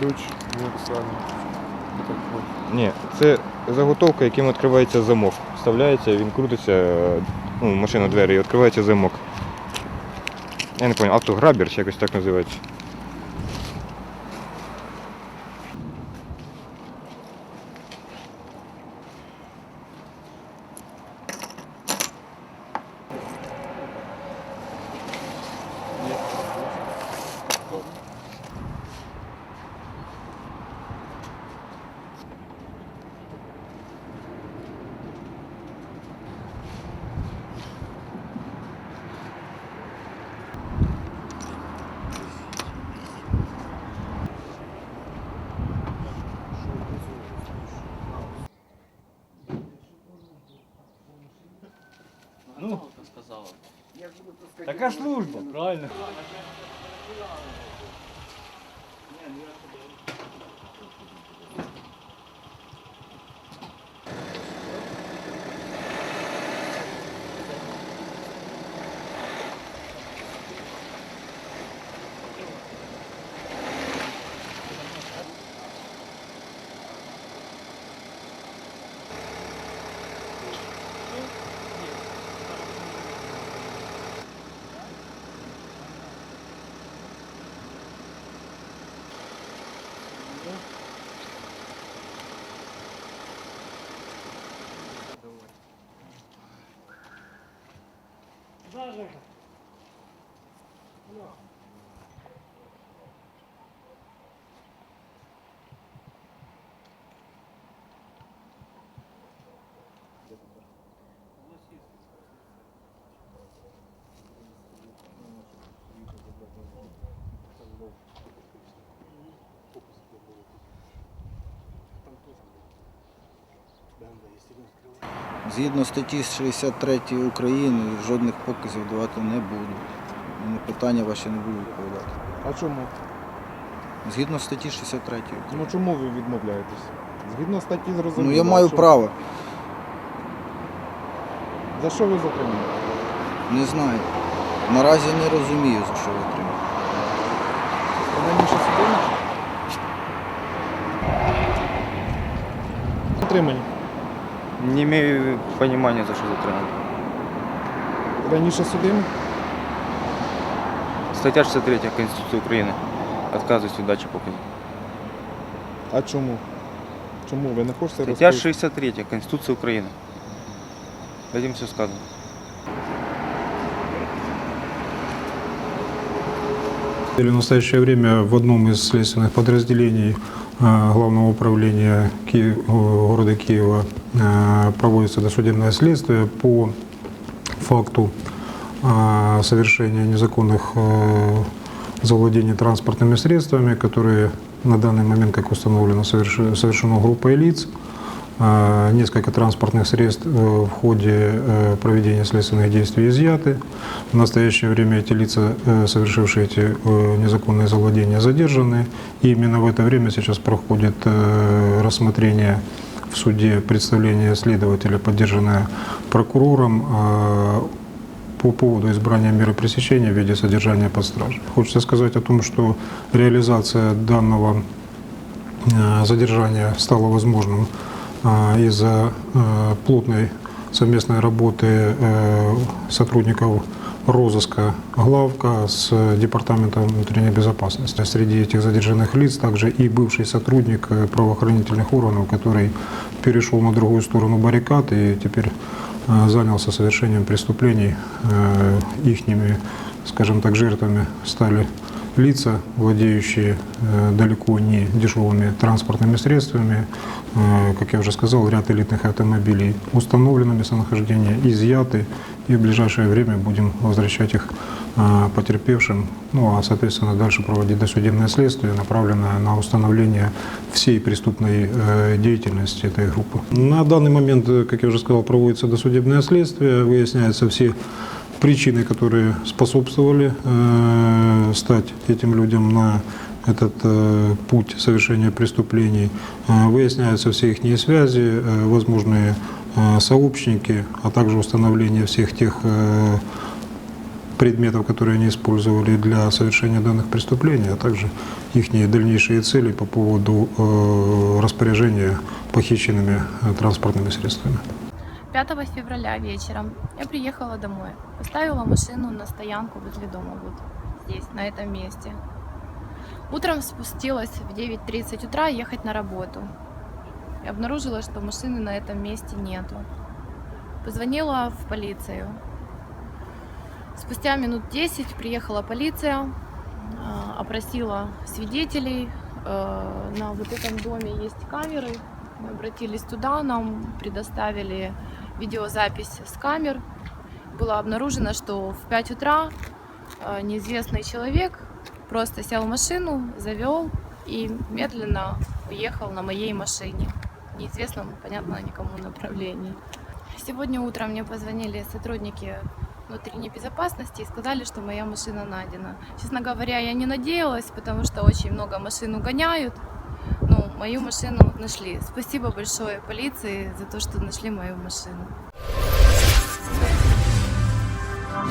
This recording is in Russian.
Ключ універсальний. Ні, це заготовка, яким відкривається замок. Вставляється, він крутиться, ну, машина двері і відкривається замок. Я не пам'ятаю, автограбер чи якось так називається. Така служба, правильно. За, Жека. Алло. Там тоже. Да, да, если не открываю. Згідно статті 63 України жодних показів давати не буду. На питання ваші не буду відповідати. А чому? Згідно статті 63 України. Ну чому ви відмовляєтесь? Згідно статті зрозуміло. Ну я маю Що- право, За що ви затримали? не знаю. Наразі не розумію, за що ви отримали. Раніше? Затримані. Не имею понимания, за що затримали. Раніше судимі? Стаття 63 Конституції України. Відказуюсь від дачі показів. А чому? Чому? Ви не хочете Стаття розповісти? 63 Конституції України. Дадим все сказано. В настоящее время в одном из следственных подразделений а, Главного управления Ки- о, города Киева а, проводится досудебное следствие по факту а, совершения незаконных завладений транспортными средствами, которые на данный момент, как установлено, соверш- совершено группой лиц. А, Несколько транспортных средств э, в ходе э, проведения следственных действий изъяты. В настоящее время эти лица, э, совершившие эти незаконные завладения, задержаны. И именно в это время сейчас проходит рассмотрение в суде представление следователя, поддержанное прокурором, по поводу избрания меры пресечения в виде содержания под стражей. Хочется сказать о том, что реализация данного задержания стало возможным из-за э, плотной совместной работы э, сотрудников розыска главка с Департаментом внутренней безопасности. Среди этих задержанных лиц также и бывший сотрудник э, правоохранительных органов, который перешел на другую сторону баррикад и теперь э, занялся совершением преступлений. Ихними, скажем так, жертвами стали лица, владеющие э, далеко не дешевыми транспортными средствами, Э, как я уже сказал, ряд элитных автомобилей установлено местонахождение, изъяты, и в ближайшее время будем возвращать их э, потерпевшим, ну а соответственно дальше проводить досудебное следствие, направленное на установление всей преступной деятельности этой группы. На данный момент, как я уже сказал, проводится досудебное следствие, выясняются все причины, которые способствовали э, стать этим людям на этот э, путь совершения преступлений. Э, выясняются все их связи, э, возможные э, сообщники, а также установление всех тех э, предметов, которые они использовали для совершения данных преступлений, а также их дальнейшие цели по поводу э, распоряжения похищенными э, транспортными средствами. 5 февраля вечером я приехала домой. Поставила машину на стоянку возле дома, вот здесь, на этом месте. Утром спустилась в 9.30 утра ехать на работу. И обнаружила, что машины на этом месте нету. Позвонила в полицию. Спустя минут 10 приехала полиция, а, опросила свидетелей. Э, На вот этом доме есть камеры. Мы обратились туда, нам предоставили видеозапись с камер. Было обнаружено, что в 5 утра э, неизвестный человек просто сел в машину, завел и медленно уехал на моей машине. В неизвестном, понятно, никому направлении. Сегодня утром мне позвонили сотрудники внутренней безопасности и сказали, что моя машина найдена. Честно говоря, я не надеялась, потому что очень много машин угоняют. Мою машину нашли. Спасибо большое полиции за то, что нашли мою машину.